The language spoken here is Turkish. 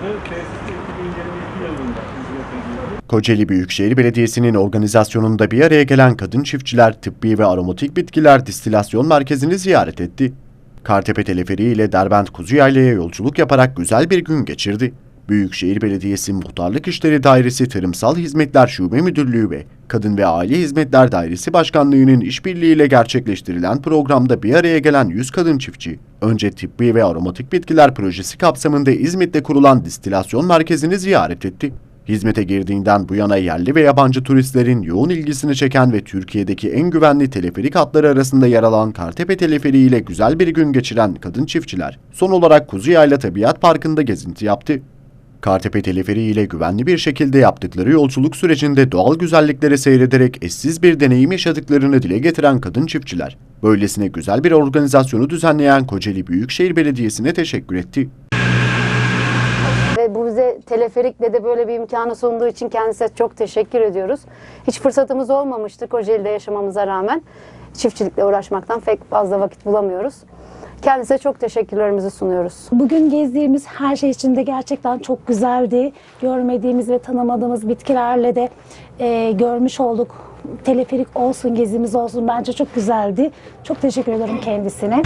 Tesis 2022 yılında hizmet ediyordu. Kocaeli Büyükşehir Belediyesi'nin organizasyonunda bir araya gelen kadın çiftçiler tıbbi ve aromatik bitkiler distilasyon merkezini ziyaret etti. Kartepe teleferiği ile Derbent Kuzuyayla'ya yolculuk yaparak güzel bir gün geçirdi. Büyükşehir Belediyesi Muhtarlık İşleri Dairesi Tarımsal Hizmetler Şube Müdürlüğü ve Kadın ve Aile Hizmetler Dairesi Başkanlığı'nın işbirliğiyle gerçekleştirilen programda bir araya gelen 100 kadın çiftçi, önce tıbbi ve aromatik bitkiler projesi kapsamında İzmit'te kurulan distilasyon merkezini ziyaret etti. Hizmete girdiğinden bu yana yerli ve yabancı turistlerin yoğun ilgisini çeken ve Türkiye'deki en güvenli teleferik hatları arasında yer alan Kartepe Teleferiği ile güzel bir gün geçiren kadın çiftçiler, son olarak Kuzuyayla Tabiat Parkı'nda gezinti yaptı. Kartepe Teleferiği ile güvenli bir şekilde yaptıkları yolculuk sürecinde doğal güzellikleri seyrederek eşsiz bir deneyim yaşadıklarını dile getiren kadın çiftçiler, böylesine güzel bir organizasyonu düzenleyen Kocaeli Büyükşehir Belediyesi'ne teşekkür etti. Ve bu bize teleferikle de böyle bir imkanı sunduğu için kendisine çok teşekkür ediyoruz. Hiç fırsatımız olmamıştı Kocaeli'de yaşamamıza rağmen. Çiftçilikle uğraşmaktan pek fazla vakit bulamıyoruz. Kendisine çok teşekkürlerimizi sunuyoruz. Bugün gezdiğimiz her şey içinde gerçekten çok güzeldi. Görmediğimiz ve tanımadığımız bitkilerle de e, görmüş olduk. Teleferik olsun, gezimiz olsun bence çok güzeldi. Çok teşekkür ederim kendisine.